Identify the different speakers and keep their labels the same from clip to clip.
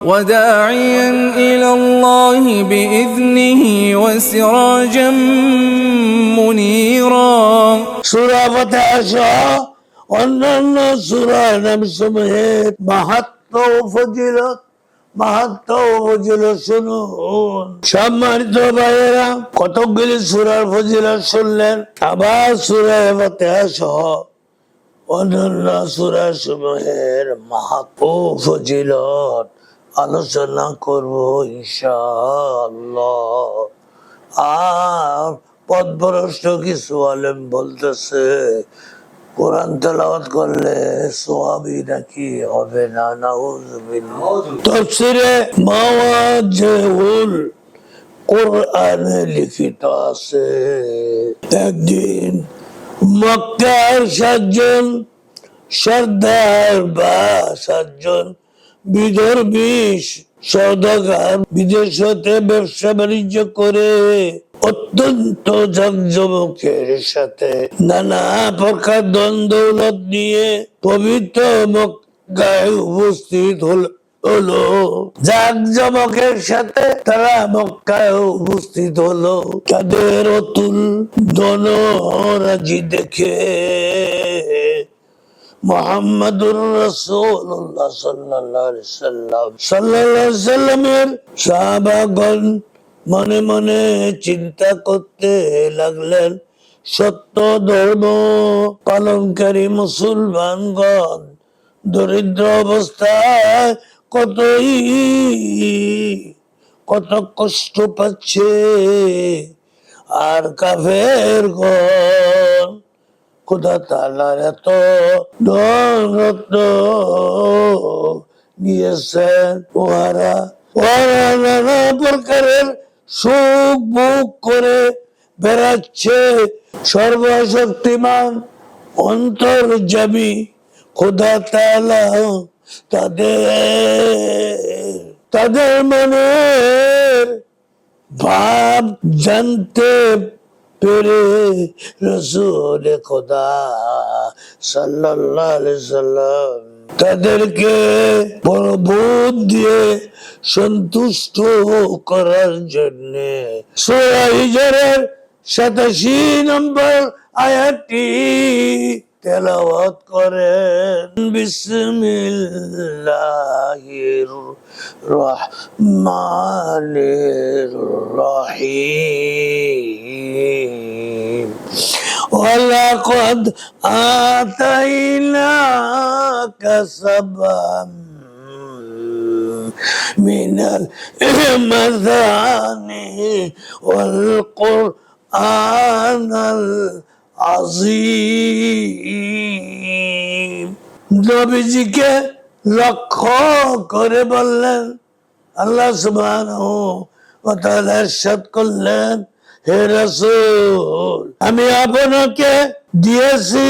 Speaker 1: وداعيا إلى الله بإذنه وسراجا منيرا
Speaker 2: সুরা ফাতিহা সহ অন্যান্য সুরা নাম সমূহের মাহাত্ম ও ফজিলত মাহাত্ম ও ফজিলত শুনুন সম্মানিত ভাইয়েরা কতকগুলি সুরার ফজিলত শুনলেন আবার সুরা ফাতিহা সহ অন্যান্য সুরা সমূহের মাহাত্ম ও ফজিলত আলোচনা করব ইনশাআল্লাহ। আর পদভ্রষ্ট কিছু আলেম বলতেছে, কোরআন তেলাওয়াত করলে নাকি হবে না? তফসিরে কোরআনে লিখিত আছে, একদিন মক্কার সাতজন, সর্দার বা সাতজন বিদর্ভী সৌদাগার ব্যবসা বাণিজ্য করে অত্যন্ত সাথে নানা প্রকার দ্বন্দ্বলত নিয়ে পবিত্র মক্কায় উপস্থিত হল হলো। জাকজমকের সাথে তারা মক্কায় উপস্থিত হলো। তাদের অতুল ধনরাজি দেখে সাল্লামের মনে মনে চিন্তা করতে লাগলেন, সত্য ধর্ম পালনকারী মুসলমান মুসলমানগণ দরিদ্র অবস্থায় কতই, কত কষ্ট পাচ্ছে আর কাফের গণ খোদা তালার নিয়েছেন নানা প্রকারের সুখ ভোগ করে বেড়াচ্ছে। সর্বশক্তিমান অন্তর যাবি খোদা তালা তাদের তাদের মনের ভাব জানতে পেরে রসুল, খোদা সাল্লাল্লাহু আলাইহি সাল্লাম তাদেরকে প্রবোধ দিয়ে সন্তুষ্ট করার জন্য সূরা হিজরের সাতাশি নম্বর আয়াতটি তেলাওয়াত করেন বিসমিল্লাহির রহমানির রহিম ولقد آتيناك سبعا من المثاني والقرآن আজিম নবীজিকে লক্ষ্য করে বললেন, আল্লাহ সুবাহ করলেন, হে রসুল, আমি আপনাকে দিয়েছি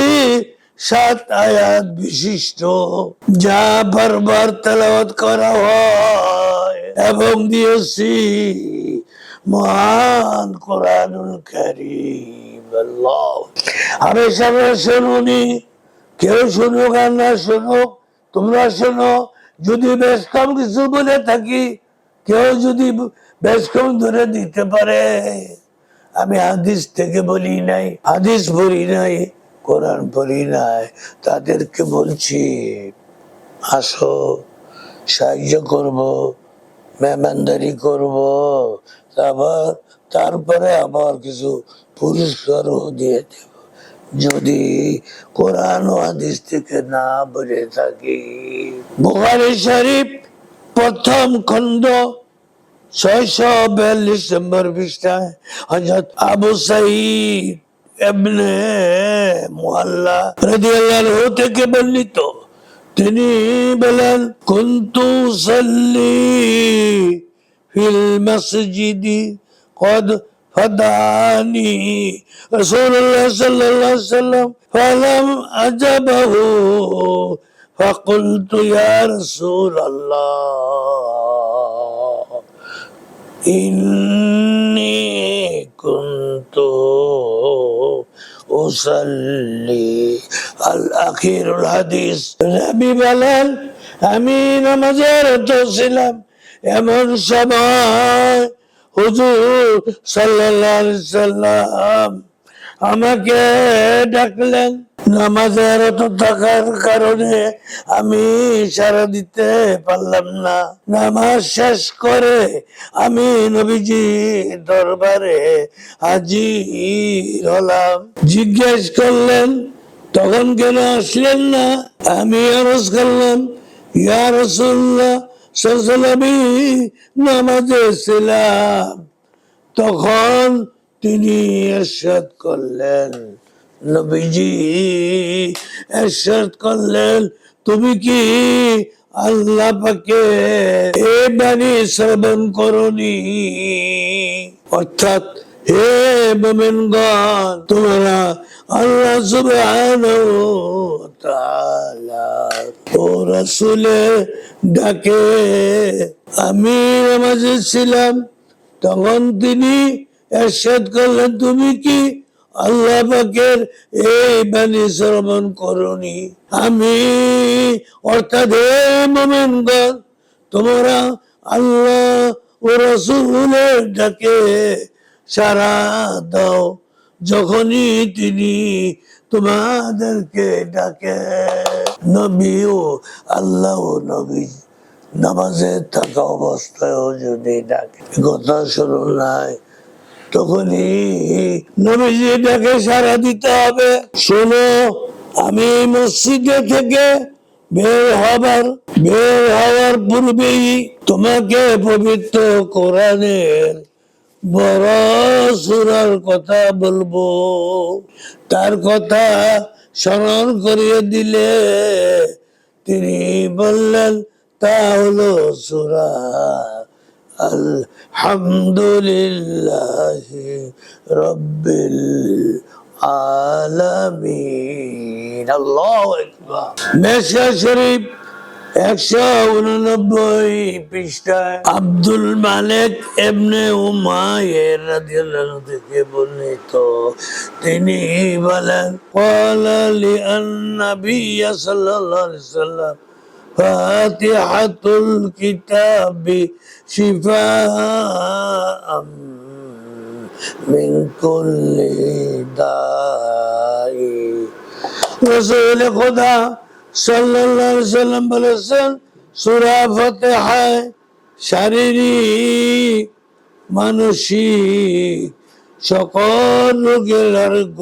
Speaker 2: সাত আয়াত বিশিষ্ট, যা বারবার তেলাওয়াত করা হয় এবং দিয়েছি মহান কোরআনুল কারীম। শুনুনি কেউ শুনুক আর না। শুনুক তোমরা শোনো। যদি বেশ কম কিছু বলে থাকি, কেউ যদি বেশ কম ধরে দিতে পারে। আমি হাদিস থেকে বলি নাই, হাদিস পড়ি নাই, কোরআন পড়ি নাই, তাদেরকে বলছি, আসো, সাহায্য করব, মেহমানদারি করব আবার তারপরে আবার কিছু পুরস্কারও দিয়ে দেব। যদি কোরআন ও হাদিস থেকে না বলে থাকি। বুখারী শরীফ প্রথম খণ্ড ছয়শো বিয়াল্লিশ নম্বর পৃষ্ঠায় হজরত আবু সাইদ এমনে রাদিয়াল্লাহু থেকে বর্ণিত। তিনি বলেন, কুনতু সাল্লি ফিল মসজিদি قد فدعني رسول الله صلى الله عليه وسلم فلم أجبه فقلت يا رسول الله إني كنت أصلي الأخير الحديث নবী বলেন আমি নামাজের তো ছিলাম এমন সময় হুজুর সাল্লাম আমাকে ডাকলেন। নামাজের তো থাকার কারণে আমি সারা দিতে পারলাম না। নামাজ শেষ করে আমি নবীজি দরবারে হাজির হলাম। জিজ্ঞেস করলেন, তখন কেন আসলেন না? আমি আরজ করলাম, ইয়া রসুল্লাহ সসলামি নামাজে ছিলাম তখন তিনি এরশাদ করলেন। নবীজি, এরশাদ করলেন, তুমি কি আল্লাহ পাকে এ বাণী শ্রবণ করনি? অর্থাৎ হে মোমেনগণ, তোমরা আল্লাহ সুবহানাহু ও ডাকে, আমি নামাজে ছিলাম, তখন তিনি এরশাদ করলেন, তুমি কি আল্লাহ পাকের এই বাণী শ্রবণ করনি? আমি, অর্থাৎ হে মোমেনগণ, তোমরা আল্লাহ ও রসুলের ডাকে সারা দাও। যখনই তিনি তোমাদেরকে ডাকে নবী ও আল্লাহ নবী নামাজে থাকা অবস্থায়ও যদি ডাকে, কথা শুরু নাই, তখনই নবীজি ডাকে সারা দিতে হবে। শোনো, আমি মসজিদে থেকে বের হবার, বের হওয়ার পূর্বেই তোমাকে পবিত্র কোরআনের বড় সুরার কথা বলব। তার কথা স্মরণ করিয়ে দিলে তিনি বললেন, তা হলো সুরা আলহামদুলিল্লাহ রব্বিল আলামিন। আল্লাহু আকবার। মেশা শরীফ একশো উননব্বই পৃষ্ঠায় আব্দুল মালিক এমনে উমায়ের রাদিয়াল্লাহু থেকে বর্ণিত তিনি বলেন قال للنبي صلى الله عليه وسلم فاتحة الكتاب شفاء من كل داء রসুল খোদা আলাইহি সাল্লাম বলেছেন, সূরা ফাতিহায় শারীরিক, মানসিক, সকল রোগের আরোগ্য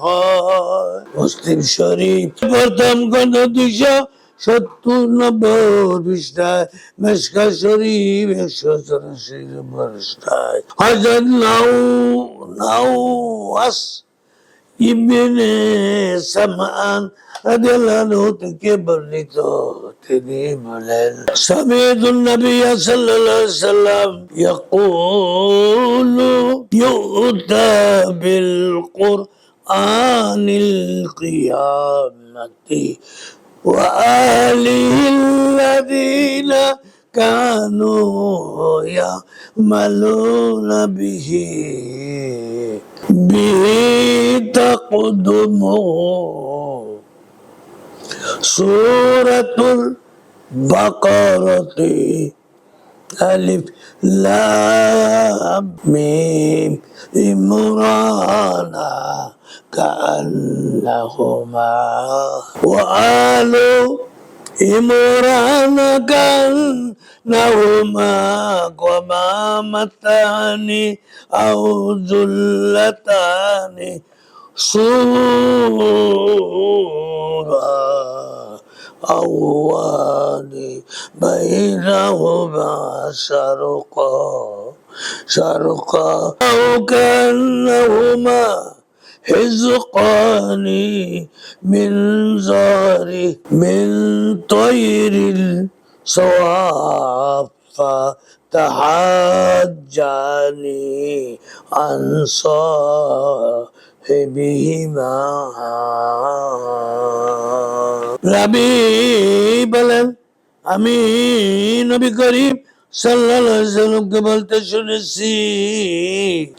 Speaker 2: হয়। মুসলিম শরীফ প্রথম খন্ড দুইশো সত্তর নব্বই পৃষ্ঠায় মেসকা শরীফ একশো চৌরাশি পৃষ্ঠায়। হাজার নাও নাও আস, ইবনে সামান رضي الله عنه تكبرت تديم لنا سمعت النبي صلى الله عليه وسلم يقول يؤتى بالقرآن القيامة وآله الذين كانوا يعملون به به تقدمون سورة البقرة. ألف لام ميم. إمرانا كأنهما. وآل إمران كأنهما. قمامتان أو ذلتان. صورا أوان بينهما شرقا شرقا أو كأنهما حزقان من زار من طير صواف. تحاجاني عن صاحبهما রবি বলেন আমি নবী করিম সাল্লামকে বলতে শুনেছি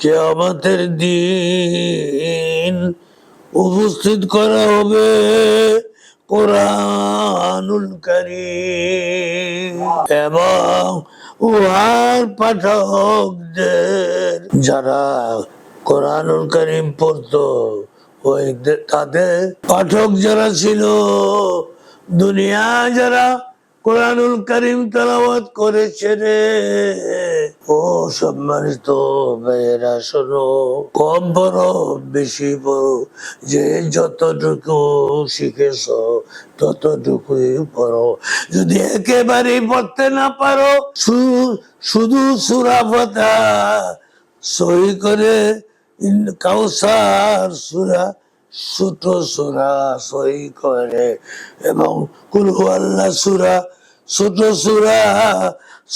Speaker 2: কেয়ামতের দিন উপস্থিত করা হবে কোরআনুল করিম এবং উহার পাঠকদের যারা কোরআনুল করিম পড়তো। ওই তাদের পাঠক যারা ছিল, দুনিয়া যারা কোরআনুল করিম তেলাওয়াত করেছে রে। ও সম্মানিত মেয়েরা শোনো, কম বড় বেশি বড় যে যতটুকু শিখেছ, ততটুকুই পড়ো। যদি একেবারেই পড়তে না পারো শুধু সুরাফতা সই করে কাউসার সুরা সুরা সই করে এবং আল্লাহ সুরা সুরা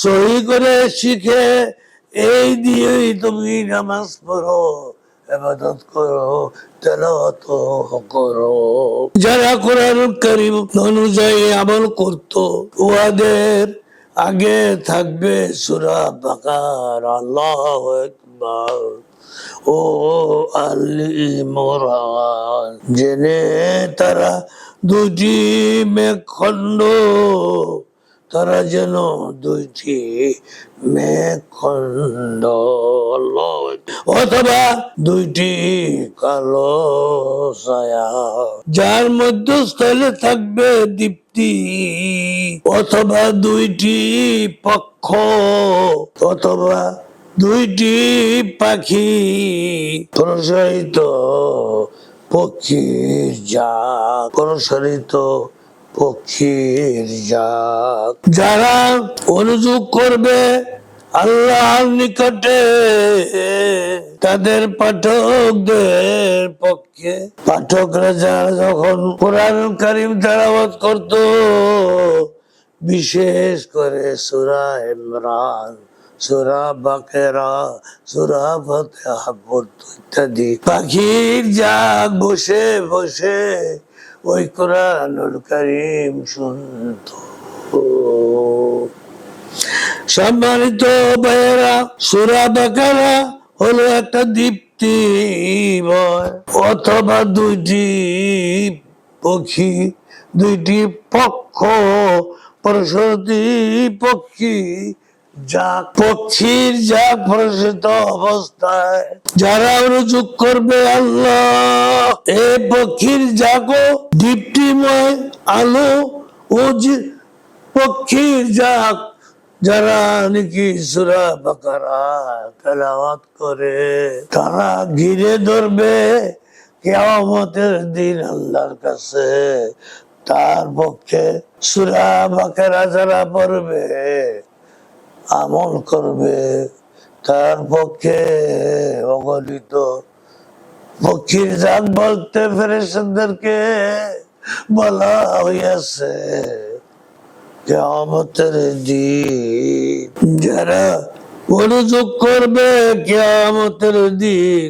Speaker 2: সই করে শিখে, এই দিয়েই তুমি নামাজ পড়ো এবাদত করো, তেলাওয়াত করো। যারা কোরআন করিম অনুযায়ী আমল করত, উহাদের আগে থাকবে সুরা বাকার। আল্লাহ একবার ও আলি মোরান জেনে তারা দুটি মেঘখণ্ড, তারা যেন দুইটি মেঘখণ্ড অথবা দুইটি কালো ছায়া, যার মধ্যস্থলে থাকবে দীপ্তি। অথবা দুইটি পক্ষ, অথবা দুইটি পাখি প্রসারিত পক্ষীর জাক প্রসারিত পক্ষীর জাক যারা অনুযোগ করবে আল্লাহর নিকটে তাদের পাঠকদের পক্ষে। পাঠকরা যারা যখন কোরআন করিম তেলাওয়াত করত বিশেষ করে সুরা ইমরান সুরা বাকেরা, সুরা ফতেহা ইত্যাদি। পাখির জাগ বসে বসে ওই কোরআনুল করিম শুনতো। সম্মানিত ভাইয়েরা, সুরা বাকেরা হলো একটা দীপ্তি অথবা দুইটি পক্ষী, দুইটি পক্ষ প্রসূতি পক্ষী। যা পক্ষীর যা প্রসূত অবস্থায়, যারা রুজুক করবে আল্লাহ। এই পক্ষীর জাগো, দীপ্তিময় আলো ও পক্ষীর যাক যারা নাকি সুরা বাকারা তেলাওয়াত করে, তারা ঘিরে ধরবে কেয়ামতের দিন আল্লাহর কাছে। তার পক্ষে সুরা বাকারা যারা পড়বে আমল করবে। তার পক্ষে অগণিত পক্ষীর জাত বলতে ফেরেশতাদেরকে বলা হইয়াছে, কেয়ামতের দিন। যারা মনোযোগ করবে, কেয়ামতের দিন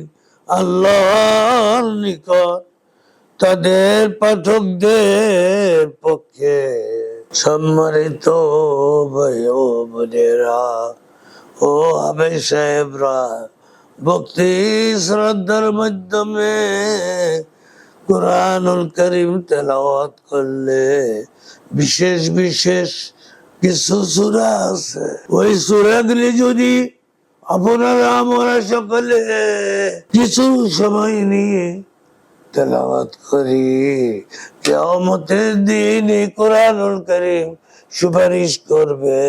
Speaker 2: আল্লাহর নিকট তাদের পাঠকদের পক্ষে সম্মানিত ভাই ও বোনেরা ও আবে সাহেবরা ভক্তি শ্রদ্ধার মাধ্যমে কোরআনুল করিম তেলাওয়াত করলে বিশেষ বিশেষ কিছু সুরা আছে ওই সুরাগুলি যদি আপনারা আমরা সকলে কিছু সময় নিয়ে তেলাওয়াত করি। কেয়ামতের করিম সুপারিশ করবে।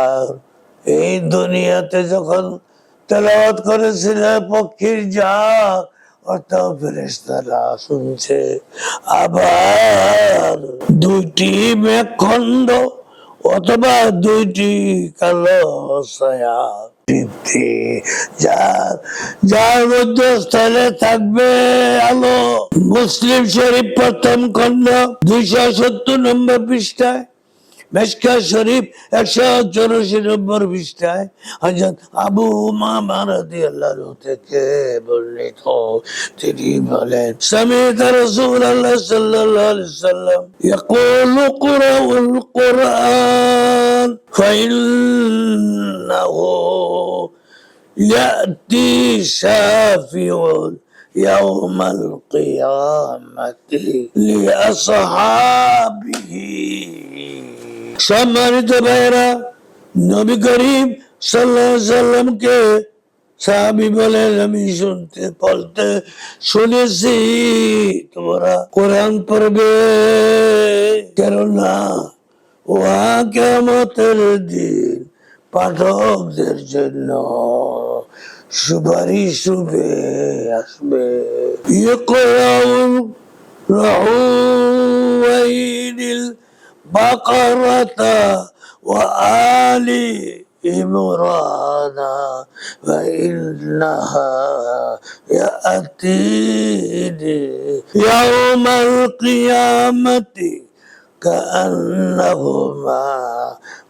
Speaker 2: আর এই দুনিয়াতে যখন তেলাওয়াত করেছিল পক্ষীর যাক অর্থাৎ ফেরেশতারা শুনছে। আবার দুইটি মেঘখণ্ড অথবা দুইটি কালো ছায়া দীপ্তি যার যার মধ্যস্থলে থাকবে আলো। মুসলিম শরীফ প্রথম খন্ড দুইশো সত্তর নম্বর পৃষ্ঠায়। মেশকা শরীফ একশো চৌরাশি নম্বর পৃষ্ঠায় হজরত আবু উমামা রাদিয়াল্লাহু থেকে বর্ণিত তিনি বলেন সামিত রাসূলুল্লাহ সাল্লাল্লাহু আলাইহি সাল্লাম يقول قرأوا القرآن فإنه يأتي شافع يوم القيامة لأصحابه সম্মানিত ভাইরা নবী করিম সাল্লাহ সাল্লামকে সাহাবি বলেন আমি শুনতে, বলতে শুনেছি। তোমরা কোরআন পড়বে। কেননা ওয়া কেমতের দিন পাঠকদের জন্য সুপারিশ রূপে আসবে। ইয়ে কোরআন রাহুল البقرة وآل عمران فإنها يأتيني يوم القيامة كأنهما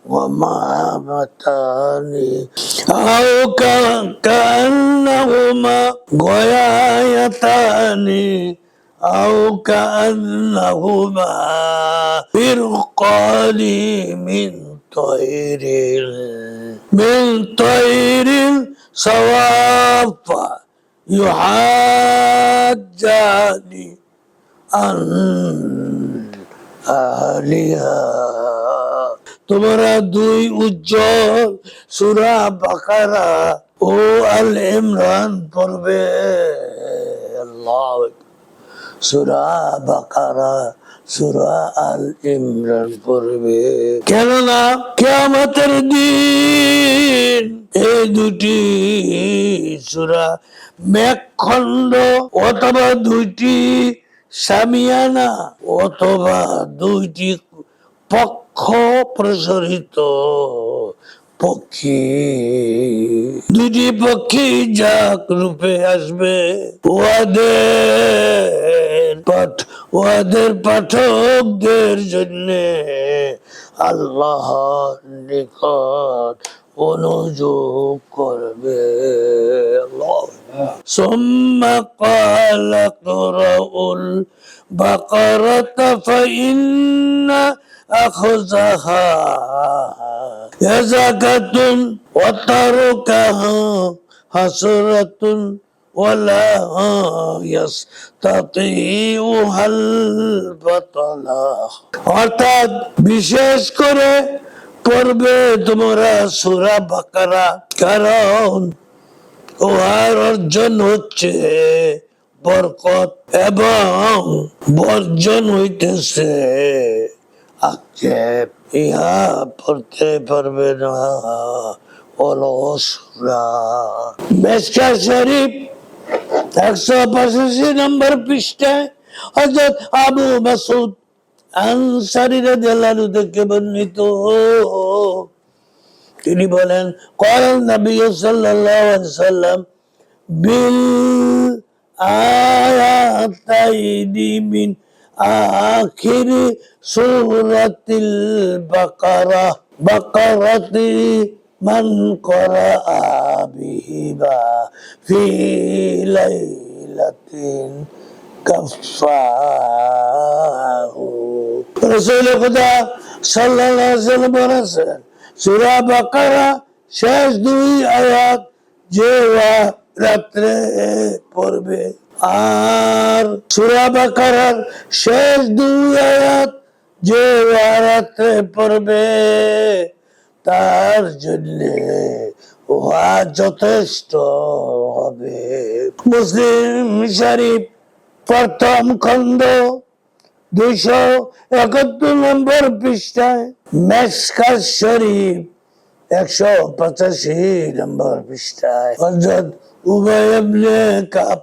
Speaker 2: ومامتان أو كأنهما غيايتان أو كأنهما فرقان من طير من طير صواف يحاجان عن আলিয়া তোমরা দুই উজ্জ্বল সুরা বাকারা ও আল ইমরান পড়বে আল্লাহ সুরা বাকারা, সুরা আল ইমরান পড়বে। কেননা দিন এই দুটি সুরা মেঘখণ্ড অথবা দুইটি সামিয়ানা অথবা দুইটি পক্ষ প্রসারিত। পক্ষী দুটি পক্ষী যাক রূপে আসবে ওয়াদের পাঠ ওয়াদের পাঠকদের জন্য আল্লাহর নিকট অনুযোগ করবে আল্লাহ ثم قال اقرأوا البقرة فإن أخذها يزكة وتركها حسرة ولا يستطيعها البطلة অর্থাৎ বিশেষ করে পড়বে তোমরা সুরা বাকারা কারণ উহার অর্জন হচ্ছে বরকত এবং বর্জন হইতেছে আক্ষেপ ইহা পড়তে পারবে না। অলসরা মেসকা শরীফ, একশো পঁচাশি নম্বর পৃষ্ঠায় আবু মাসুদ থেকে বর্ণিত। তিনি বলেন করেন নবী সাল্লাল্লাহু আলাইহি সাল্লাম বিল আয়াতাইনি মিন আখির সূরাতিল বাকারা বাকারাতি মান করা বিহিবা ফি লাইলাতিন কাফাহু রসুল খুদা সাল্লাল্লাহু আলাইহি সাল্লাম বলেছেন সূরা বাকারা শেষ দুই আয়াত যে রাত্রে পড়বে আর সূরা শেষ দুই আয়াত যে রাত্রে পড়বে, তার জন্য উহা যথেষ্ট হবে। মুসলিম শরীফ, প্রথম খণ্ড, দুইশো একাত্তর নম্বর পৃষ্ঠায় মেসকা শরীফ, একশো পঁচাশি নম্বর পৃষ্ঠায়। হজরত উভয় কাপ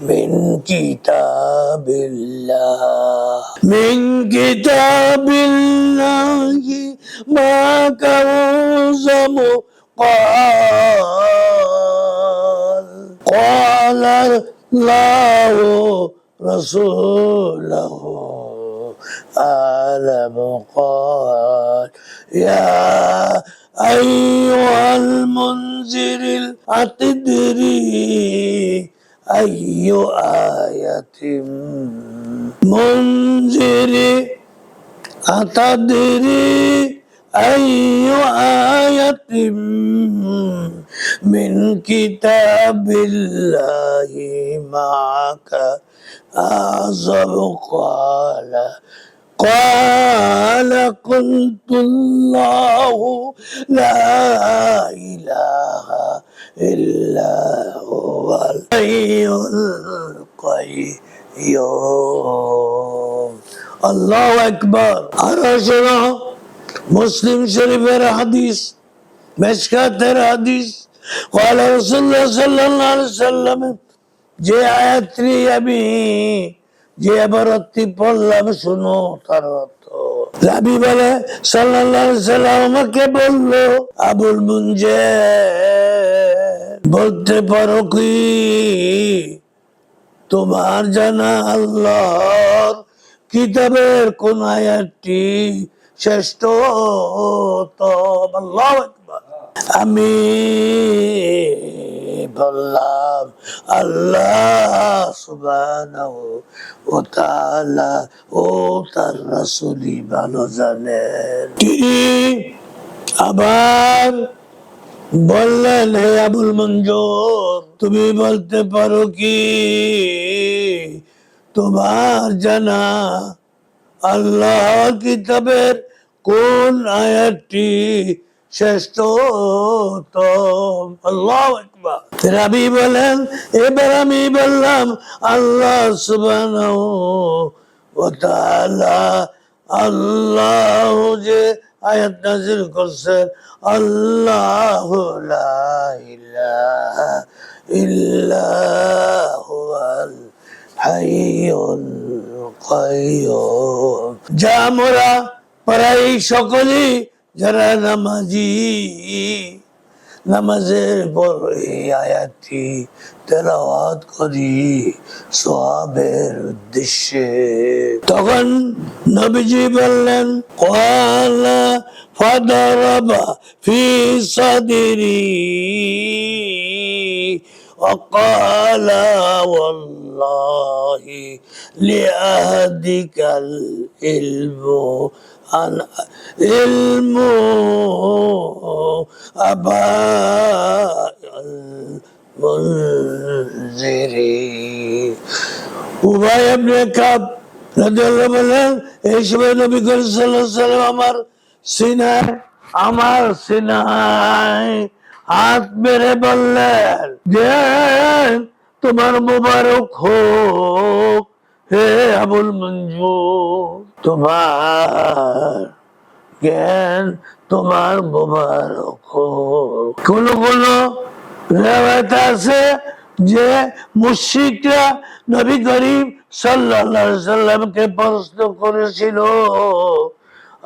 Speaker 2: من كتاب الله. من كتاب الله ما كوزم قال قال الله رسوله أعلم قال يا أيها المنذر أتدري أي آية منذر أتدري أي آية من كتاب الله معك؟ أعظم قال قال قلت الله لا إله إلا هو الحي القيوم الله أكبر أرشنا مسلم شريف حديث মেশকাতের হাদিস قال رسول الله صلى الله عليه وسلم যে আয়াতটি আমি যে আবারতটি পড়লাম শুনো তার অর্থ রাবি বলে সাল্লাল্লাহু আলাইহি সাল্লাম আমাকে বললো আবুল মুনজে বলতে পারো কি? তোমার জানা আল্লাহর কিতাবের কোন আয়াতটি শ্রেষ্ঠ আমি বললাম, আল্লাহ সুবহানাহু ও ও তার রাসূলই ভালো জানেন। আবার বললেন, হে আবুল মঞ্জুর, তুমি বলতে পারো কি? তোমার জানা আল্লাহ কিতাবের কোন আয়াতটি শ্রেষ্ঠ আল্লাহ আকবার। রাবি বলেন এবার আমি বললাম, আল্লাহ সুবহানাহু ওয়া তাআলা, আল্লাহ যে আয়াত নাজিল করছেন আল্লাহ যা আমরা প্রায় সকলেই যারা নামাজি নামাজের পর এই আয়াতটি তেলাওয়াত করি সোয়াবের উদ্দেশ্যে তখন নবীজি বললেন কলা ফাদারাবা ফি সাদিরি وقال والله لأهدك العلم عن علم أبا المنذرين উভয় এমনি কাপ রাদিয়াল্লাহু বলেন এই সময় নবী করিম সাল্লাল্লাহু আলাইহি সাল্লাম আমার সিনায় আমার সিনায় হাত মেরে বললেন যে তোমার মোবারক হোক হে আবুল মঞ্জু তোমার জ্ঞান তোমার মোবারক কোন কোন রেওয়ায়ত আছে যে মুশরিকরা নবী করিম আলাইহি সাল্লামকে প্রশ্ন করেছিল?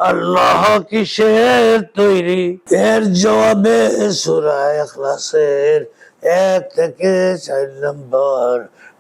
Speaker 2: আল্লাহ কিসের তৈরি? এর জবাবে সূরা ইখলাসের এক থেকে চার নম্বর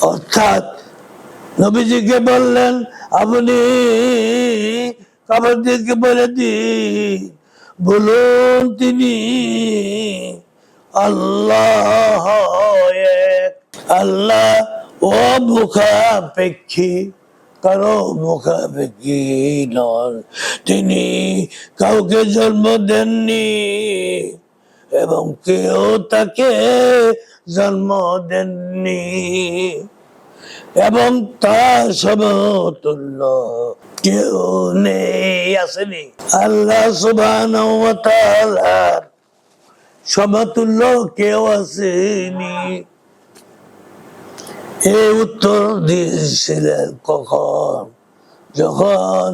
Speaker 2: অর্থাৎ নবীজিকে বললেন, আপনি কাবাদিকে বলে দিন। বলুন তিনি আল্লাহ আল্লাহ ও মুখাপেক্ষী। কারও মুখাপেক্ষী নন। তিনি কাউকে জন্ম দেননি। এবং কেউ তাকে জন্ম দেননি। এবং তার সমতুল্য কেউ নেই, আসেনি। আল্লাহ ওয়া সমতুল্য কেউ আসেনি। এই উত্তর দিয়েছিলেন কখন? যখন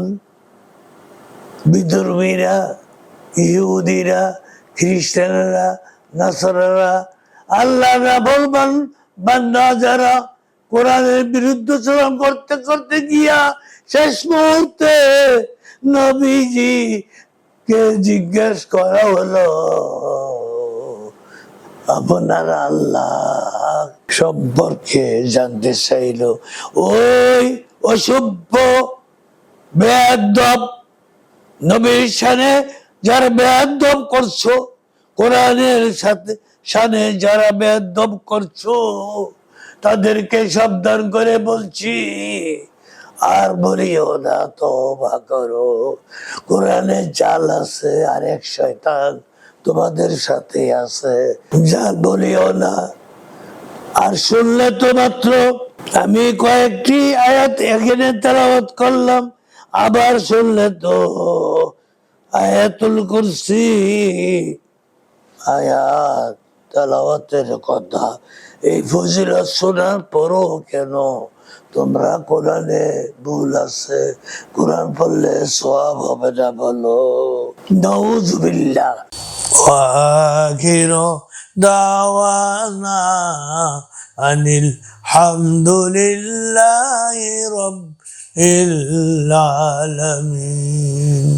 Speaker 2: বিধর্মীরা ইহুদিরা খ্রিস্টানেরা, নাসারারা আল্লাহ না বলবান, বান্দা যারা কোরআনের বিরুদ্ধাচরণ করতে করতে গিয়া শেষ মুহূর্তে নবীজি কে জিজ্ঞেস করা হলো, আপনার আল্লাহ সম্পর্কে জানতে চাইল, ওই অসভ্য, বেয়াদব নবীর সানে যারা বেয়াদব করছ, কোরআনের সাথে সানে যারা বেয়াদব করছ, তাদেরকে সাবধান করে বলছি, আর বলিও না তবা করো। কোরআনে জাল আছে আর এক শয়তান তোমাদের সাথে আছে। জাল বলিও না। আর শুনলে তো মাত্র আমি কয়েকটি আয়াত এখানে তেলাওয়াত করলাম, আবার শুনলে তো আয়াতুল কুরসি। আয়াত, তালাওয়াতের কথা। এই ফজিলত শোনার পরও কেন? তোমরা কোরআনে ভুল আছে। কোরআন পড়লে সব হবে না, বলো। নউজ বিল্লাহ ওয়াখিরো দাওয়ানা আনিল হামদুলিল্লাহি রব্বিল আলামিন।